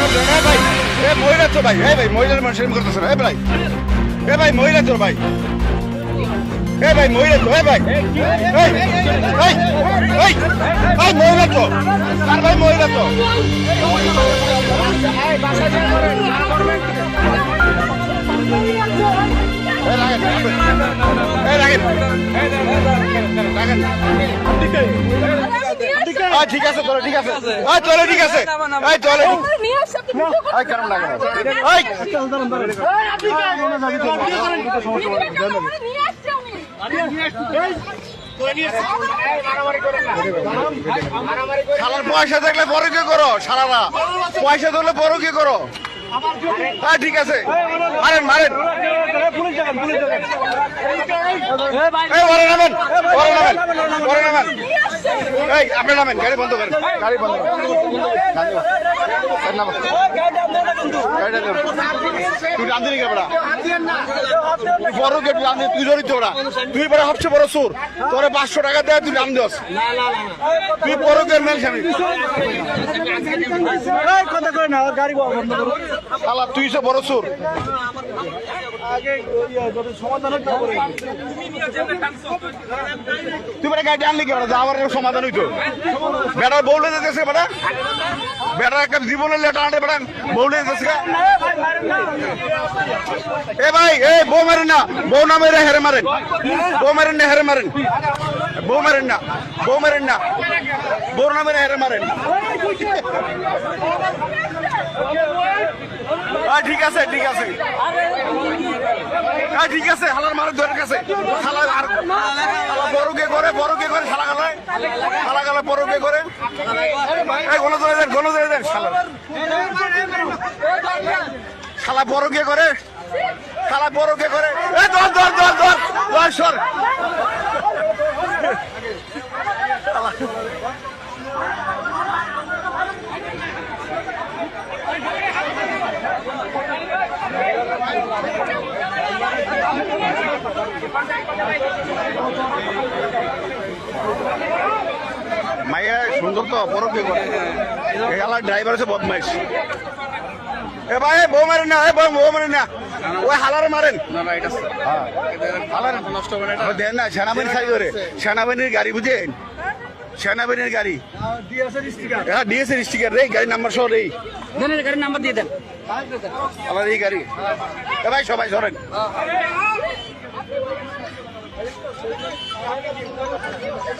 করতেছো ভাই এই ভাই, মহিলার মানুষ এরকম করতেছো না এই ভাই। এ, ভাই, মহিলা তোর ভাই। এ, ভাই, মহিলা তো, এ, ভাই। এই এই এই এই মহিলা তো। আর ভাই, মহিলা তো। রাখেন রাখেন রাখেন আ ঠিক আছে চলো ঠিক আছে চলো ঠিক আছে চলো পয়সা থাকলে বড় কি করো শালারা পয়সা ধরলে বড় কি করো হ্যাঁ ঠিক আছে মারেন মারেন এই এই আপনি নামেন গাড়ি বন্ধ করেন। গাড়ি বন্ধ করেন। তুই রান্ধি নি কেবড়া বড় গেট রান্ধি তুই ধরি ওরা তুই বড় সবচেয়ে বড় সুর তোরে পাঁচশো টাকা দেয় তুই দোস তুই বড় গেট মেল স্বামী? কথা কয় না গাড়ি শালা তুই বড় সুর তুই বেটা গাড়ি আনলি কেন যাওয়ার একটা সমাধান হইতো। বেটার বউলে যেতেছে বেটা। বেটার একটা জীবনের লেটা আনে বেটা বউলে যেতেছে এ ভাই, এ বউ মারেন না। বউ না মেরে হেরে মারেন। বউ মারেন না, হেরে মারেন। বউ মারেন না হেরে মারেন। ঠিক আছে ঠিক আছে। ঠিক আছে, হালার মারের ধরে কাছে হালা আর হালা বড় কে করে বড় কে করে, শালা গালায় শালা গালা বড় কে করে গণ ধরে দেন গণ ধরে দেন, শালা। শালা বড় কে করে, শালা বড় কে করে। এ ধর ধর ধর ধর। ধর সর মাইয়া সুন্দর তো বড় কে করে এই ড্রাইভার আছে বদমাইশ। এ ভাই বউ মারেন না এ বউ বউ মারেন না। ওই হালার মারেন। হ্যাঁ। হালার নষ্ট করে দেন না সেনাবাহিনী সাই করে সেনাবাহিনীর গাড়ি বুঝেন? সেনাবাহিনীর গাড়ি। হ্যাঁ দিয়েছে স্টিকার রে গাড়ি নাম্বার সহ রে। গাড়ির নাম্বার দিয়ে দেন। আমার এই গাড়ি। এ ভাই সবাই সরেন 哎，谁最可爱？